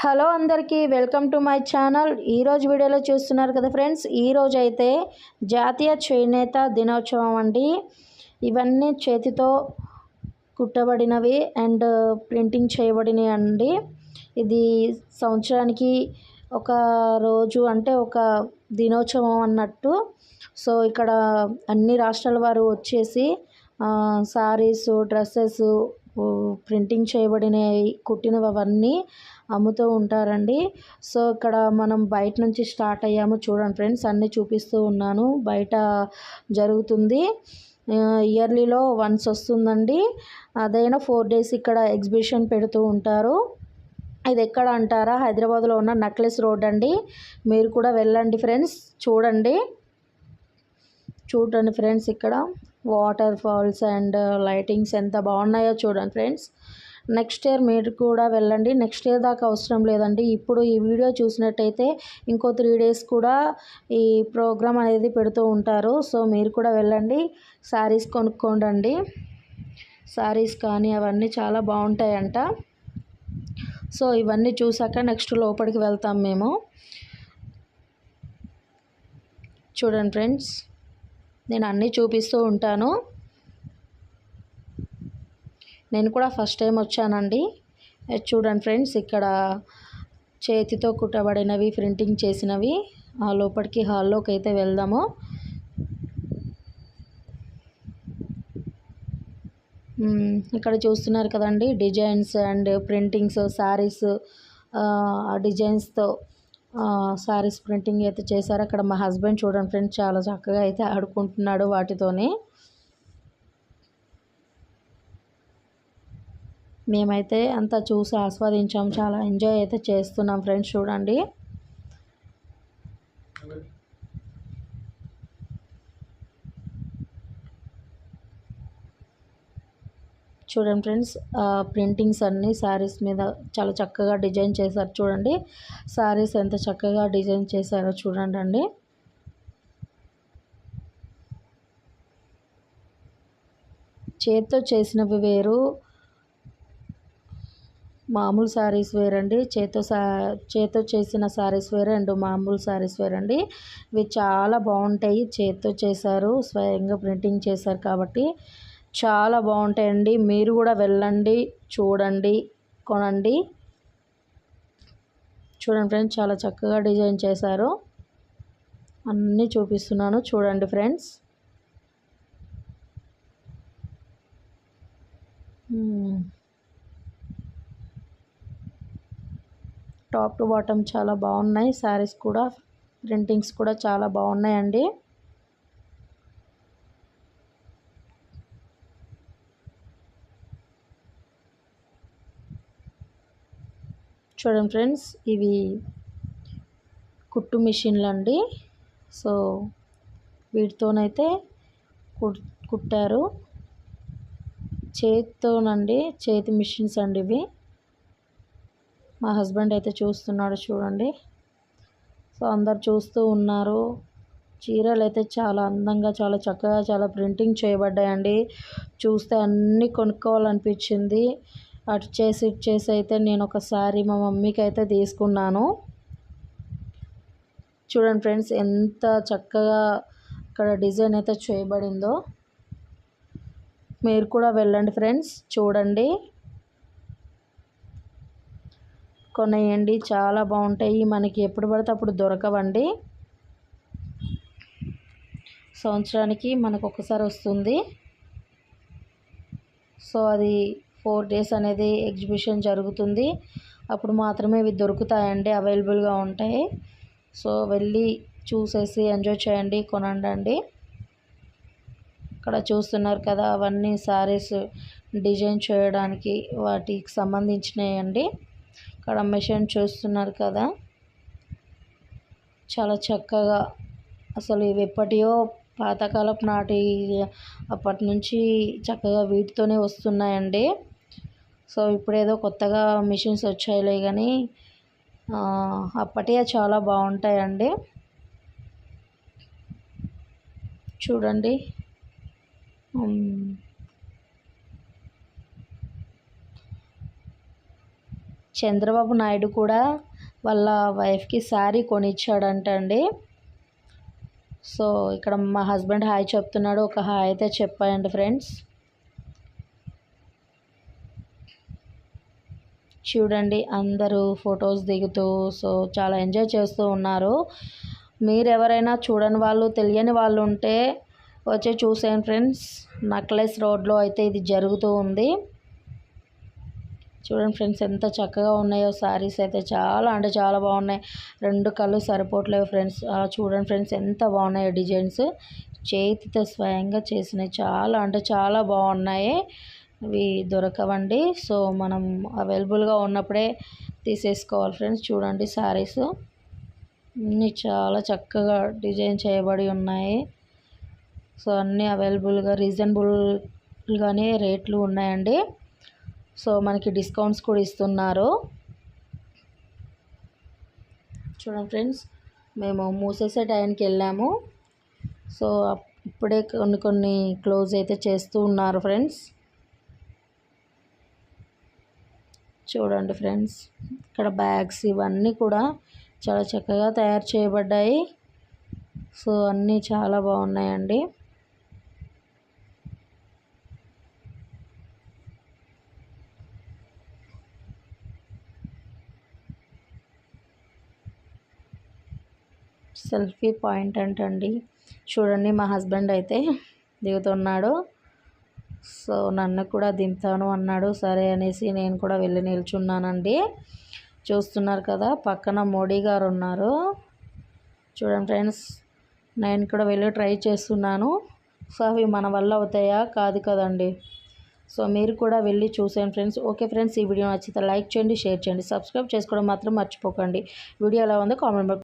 Hello అందరికీ welcome to my channel. ఈరోజు వీడియోలో చూస్తున్నారు కదా ఫ్రెండ్స్ ఈరోజు అయితే జాతీయ చేనేత దినోత్సవం అండి. ఇవన్నీ చేతితో కుట్టబడినవి అండ్ ప్రింటింగ్ చేయబడినవి అండి. ఇది సంవత్సరానికి ఒక రోజు అంటే ఒక దినోత్సవం అన్నట్టు. సో ఇక్కడ అన్ని రాష్ట్రాల వారు వచ్చేసి సారీసు డ్రెస్సెస్ ప్రింటింగ్ చేయబడినవి కుట్టినవి అవన్నీ అమ్ముతూ ఉంటారండి. సో ఇక్కడ మనం బయట నుంచి స్టార్ట్ అయ్యాము చూడండి ఫ్రెండ్స్ అన్నీ చూపిస్తూ ఉన్నాను. బయట జరుగుతుంది. ఇయర్లీలో వన్స్ వస్తుందండి. అదైనా ఫోర్ డేస్ ఇక్కడ ఎగ్జిబిషన్ పెడుతూ ఉంటారు. ఇది ఎక్కడ అంటారా? హైదరాబాద్లో ఉన్న నక్లెస్ రోడ్ అండి. మీరు కూడా వెళ్ళండి ఫ్రెండ్స్ చూడండి. చూడండి ఫ్రెండ్స్ ఇక్కడ. వాటర్ ఫాల్స్ అండ్ లైటింగ్స్ ఎంత బాగున్నాయో చూడండి ఫ్రెండ్స్. నెక్స్ట్ ఇయర్ మీరు కూడా వెళ్ళండి. నెక్స్ట్ ఇయర్ దాకా అవసరం లేదండి. ఇప్పుడు ఈ వీడియో చూసినట్టయితే ఇంకో త్రీ డేస్ కూడా ఈ ప్రోగ్రామ్ అనేది పెడుతూ ఉంటారు. సో మీరు కూడా వెళ్ళండి. శారీస్ కొనుక్కోండి శారీస్ కానీ అవన్నీ చాలా బాగుంటాయంట. సో ఇవన్నీ చూసాక నెక్స్ట్ లోపలికి వెళ్తాం మేము. చూడండి ఫ్రెండ్స్. నేను అన్నీ చూపిస్తూ ఉంటాను. నేను కూడా ఫస్ట్ టైం వచ్చానండి. చూడండి ఫ్రెండ్స్ ఇక్కడ చేతితో కుట్టబడినవి ప్రింటింగ్ చేసినవి. ఆ లోపలికి హాల్లోకి అయితే వెళ్దాము. ఇక్కడ చూస్తున్నారు కదండి డిజైన్స్ అండ్ ప్రింటింగ్స్ శారీస్ ఆ డిజైన్స్తో శారీస్ ప్రింటింగ్ అయితే చేశారు. అక్కడ మా హస్బెండ్ చూడండి ఫ్రెండ్స్ చాలా చక్కగా అయితే ఆడుకుంటున్నాడు వాటితోని. మేమైతే అంతా చూసి ఆస్వాదించాం. చాలా ఎంజాయ్ అయితే చేస్తున్నాం ఫ్రెండ్స్ చూడండి. చూడండి ఫ్రెండ్స్ ప్రింటింగ్స్ అన్నీ శారీస్ మీద చాలా చక్కగా డిజైన్ చేశారు చూడండి. శారీస్ ఎంత చక్కగా డిజైన్ చేశారో చూడండి అండి. చేతితో చేసినవి వేరు మామూలు శారీస్ వేరండి. చేతో సా చేతితో చేసిన శారీస్ వేరే అండ్ మామూలు శారీస్ వేరండి. ఇవి చాలా బాగుంటాయి. చేతితో చేశారు స్వయంగా ప్రింటింగ్ చేశారు కాబట్టి. చాలా బాగుంటాయండి. మీరు కూడా వెళ్ళండి చూడండి కొనండి. చూడండి ఫ్రెండ్స్ చాలా చక్కగా డిజైన్ చేశారు. అన్నీ చూపిస్తున్నాను. చూడండి ఫ్రెండ్స్. టాప్ టు బాటమ్ చాలా బాగున్నాయి. శారీస్ కూడా ప్రింటింగ్స్ కూడా చాలా బాగున్నాయండి. చూడండి ఫ్రెండ్స్ ఇవి కుట్టు మిషన్లు అండి. సో వీటితోనైతే కుట్టారు. చేతితోనండి చేతి మిషన్స్ అండి ఇవి. మా హస్బెండ్ అయితే చూస్తున్నాడు చూడండి. సో అందరు చూస్తూ ఉన్నారు. చీరలు అయితే చాలా అందంగా చాలా చక్కగా చాలా ప్రింటింగ్ చేయబడ్డాయండి. చూస్తే అన్నీ కొనుక్కోవాలనిపించింది. అటు చేసి ఇటు చేసి అయితే నేను ఒకసారి మా మమ్మీకి అయితే తీసుకున్నాను. చూడండి ఫ్రెండ్స్ ఎంత చక్కగా ఇక్కడ డిజైన్ అయితే చేయబడిందో. మీరు కూడా వెళ్ళండి ఫ్రెండ్స్ చూడండి. కొనేయండి చాలా బాగుంటాయి. మనకి ఎప్పుడు పడితే అప్పుడు దొరకవండి. సంవత్సరానికి మనకు ఒకసారి వస్తుంది. సో అది ఫోర్ డేస్ అనేది ఎగ్జిబిషన్ జరుగుతుంది. అప్పుడు మాత్రమే ఇవి దొరుకుతాయండి అవైలబుల్గా ఉంటాయి. సో వెళ్ళి చూసేసి ఎంజాయ్ చేయండి కొనండి ఇక్కడ చూస్తున్నారు కదా అవన్నీ శారీస్ డిజైన్ చేయడానికి వాటికి సంబంధించినవి అండి ఇక్కడ మెషిన్ చూస్తున్నారు కదా. చాలా చక్కగా అసలు ఇవి ఎప్పటియో పాతకాలపు నాటి అప్పటి నుంచి చక్కగా వీటితోనే వస్తున్నాయండి. సో ఇప్పుడు ఏదో కొత్తగా మిషన్స్ వచ్చాయిలే కానీ అప్పటివే చాలా బాగుంటాయండి. చూడండి. చంద్రబాబు నాయుడు కూడా వాళ్ళ వైఫ్కి శారీ కొనిచ్చాడంట అండి సో ఇక్కడ మా హస్బెండ్ హాయ్ చెప్తున్నాడు. ఒక హాయ్ అయితే చెప్పాయండి ఫ్రెండ్స్. చూడండి అందరూ ఫొటోస్ దిగుతూ సో చాలా ఎంజాయ్ చేస్తూ ఉన్నారు. మీరు ఎవరైనా చూడని వాళ్ళు తెలియని వాళ్ళు ఉంటే వచ్చి చూసేయండి ఫ్రెండ్స్. నక్లెస్ రోడ్లో అయితే ఇది జరుగుతూ ఉంది. చూడండి ఫ్రెండ్స్ ఎంత చక్కగా ఉన్నాయో శారీస్ అయితే చాలా అంటే చాలా బాగున్నాయి. రెండు కళ్ళు సరిపోవట్లేవు ఫ్రెండ్స్. చూడండి ఫ్రెండ్స్ ఎంత బాగున్నాయో డిజైన్స్. చేతితో స్వయంగా చేసినాయి చాలా అంటే చాలా బాగున్నాయి. అవి దొరకవండి. సో మనం అవైలబుల్గా ఉన్నప్పుడే తీసేసుకోవాలి ఫ్రెండ్స్. చూడండి శారీస్. అన్నీ చాలా చక్కగా డిజైన్ చేయబడి ఉన్నాయి. సో అన్నీ అవైలబుల్గా రీజనబుల్గానే రేట్లు ఉన్నాయండి. సో మనకి డిస్కౌంట్స్ కూడా ఇస్తున్నారు. చూడండి ఫ్రెండ్స్ మేము మూసేసే టైంకి వెళ్ళాము. సో ఇప్పుడే కొన్ని కొన్ని క్లోజ్ అయితే చేస్తూ ఉన్నారు ఫ్రెండ్స్. చూడండి ఫ్రెండ్స్. ఇక్కడ బ్యాగ్స్ ఇవన్నీ కూడా చాలా చక్కగా తయారు చేయబడ్డాయి. సో అన్నీ చాలా బాగున్నాయండి. సెల్ఫీ పాయింట్ అంటండి. చూడండి మా హస్బెండ్ అయితే దిగుతున్నాడు. సో నన్ను కూడా దింపుతాను అన్నాడు. సరే అనేసి నేను కూడా వెళ్ళి నిల్చున్నానండి. చూస్తున్నారు కదా పక్కన మోడీ గారు ఉన్నారు. చూడండి ఫ్రెండ్స్ నేను కూడా వెళ్ళి ట్రై చేస్తున్నాను. సో అవి మన వల్ల అవుతాయా? కాదు కదండి. సో మీరు కూడా వెళ్ళి చూసేయండి ఫ్రెండ్స్. ఓకే ఫ్రెండ్స్ ఈ వీడియో నచ్చితే లైక్ చేయండి షేర్ చేయండి సబ్స్క్రైబ్ చేసుకోవడం మాత్రం మర్చిపోకండి. వీడియో ఎలా ఉందో కామెంట్